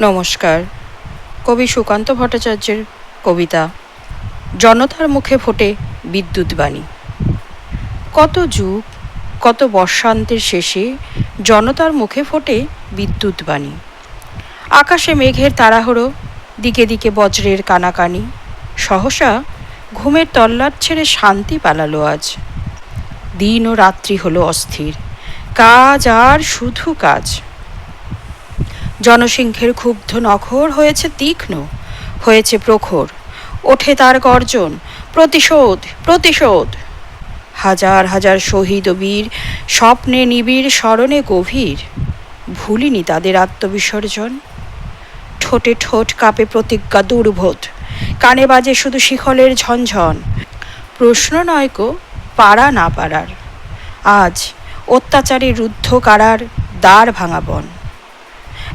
নমস্কার। কবি সুকান্ত ভট্টাচার্যের কবিতা, জনতার মুখে ফোটে বিদ্যুৎ বাণী। কত যুগ, কত বর্ষান্তের শেষে জনতার মুখে ফোটে বিদ্যুৎ বাণী। আকাশে মেঘের তাড়াহুড়ো, দিকে দিকে বজ্রের কানাকানি। সহসা ঘুমের তল্লাট ছেড়ে শান্তি পালালো আজ। দিন ও রাত্রি হলো অস্থির। কাজ আর শুধু কাজ। জনসিংহের ক্ষুব্ধ নখর হয়েছে তীক্ষ্ণ, হয়েছে প্রখর। ওঠে তার গর্জন, প্রতিশোধ প্রতিশোধ। হাজার হাজার শহীদ বীর স্বপ্নে নিবিড়, স্মরণে গভীর। ভুলিনি তাদের আত্মবিসর্জন। ঠোঁটে ঠোঁট কাঁপে প্রতিজ্ঞা দুর্বোধ। কানে বাজে শুধু শিখলের ঝনঝন। প্রশ্ন নয় পারা না পারার। আজ অত্যাচারে রুদ্ধ কারার দ্বার ভাঙা বন।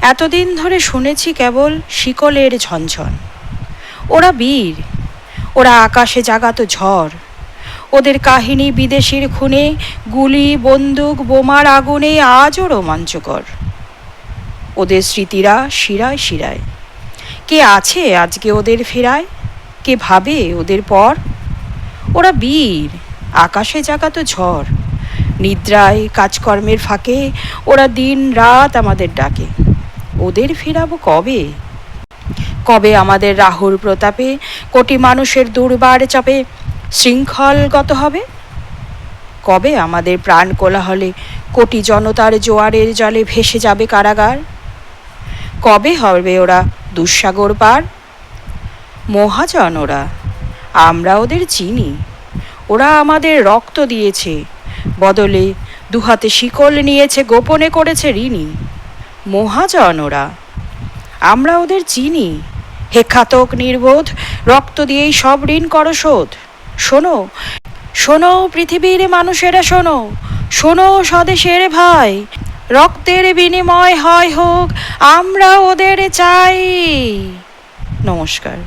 এতদিন ধরে শুনেছি কেবল শিকলের ঝনঝন। ওরা বীর, ওরা আকাশে জাগাত ঝড়। ওদের কাহিনী বিদেশির খুনে, গুলি, বন্দুক, বোমার আগুনে আজও রোমাঞ্চকর। ওদের স্মৃতিরা শিরায় শিরায়। কে আছে আজকে ওদের ফেরায়? কে ভাবে ওদের পর? ওরা বীর আকাশে জাগাত ঝড়। নিদ্রায় কাজকর্মের ফাঁকে ওরা দিন রাত আমাদের ডাকে। ওদের ফেরাবো কবে? কবে আমাদের রাহুর প্রতাপে কোটি মানুষের দুর্বার চাপে শৃঙ্খলগত হবে? কবে আমাদের প্রাণ কোলাহলে কোটি জনতার জোয়ারের জলে ভেসে যাবে কারাগার? কবে হবে ওরা দুঃসাগর পার? মহাজন ওরা, আমরা ওদের চিনি। ওরা আমাদের রক্ত দিয়েছে। বদলে দুহাতে শিকল নিয়েছে, গোপনে করেছে ঋণী। মহাজন ওরা, আমরা ওদের চিনি। হে খাতক নির্বোধ, রক্ত দিয়েই সব ঋণ করো শোধ। শোনো শোনো পৃথিবীর মানুষেরা, শোনো শোনো স্বদেশের ভাই। রক্তের বিনিময় হয় হোক, আমরা ওদের চাই। নমস্কার।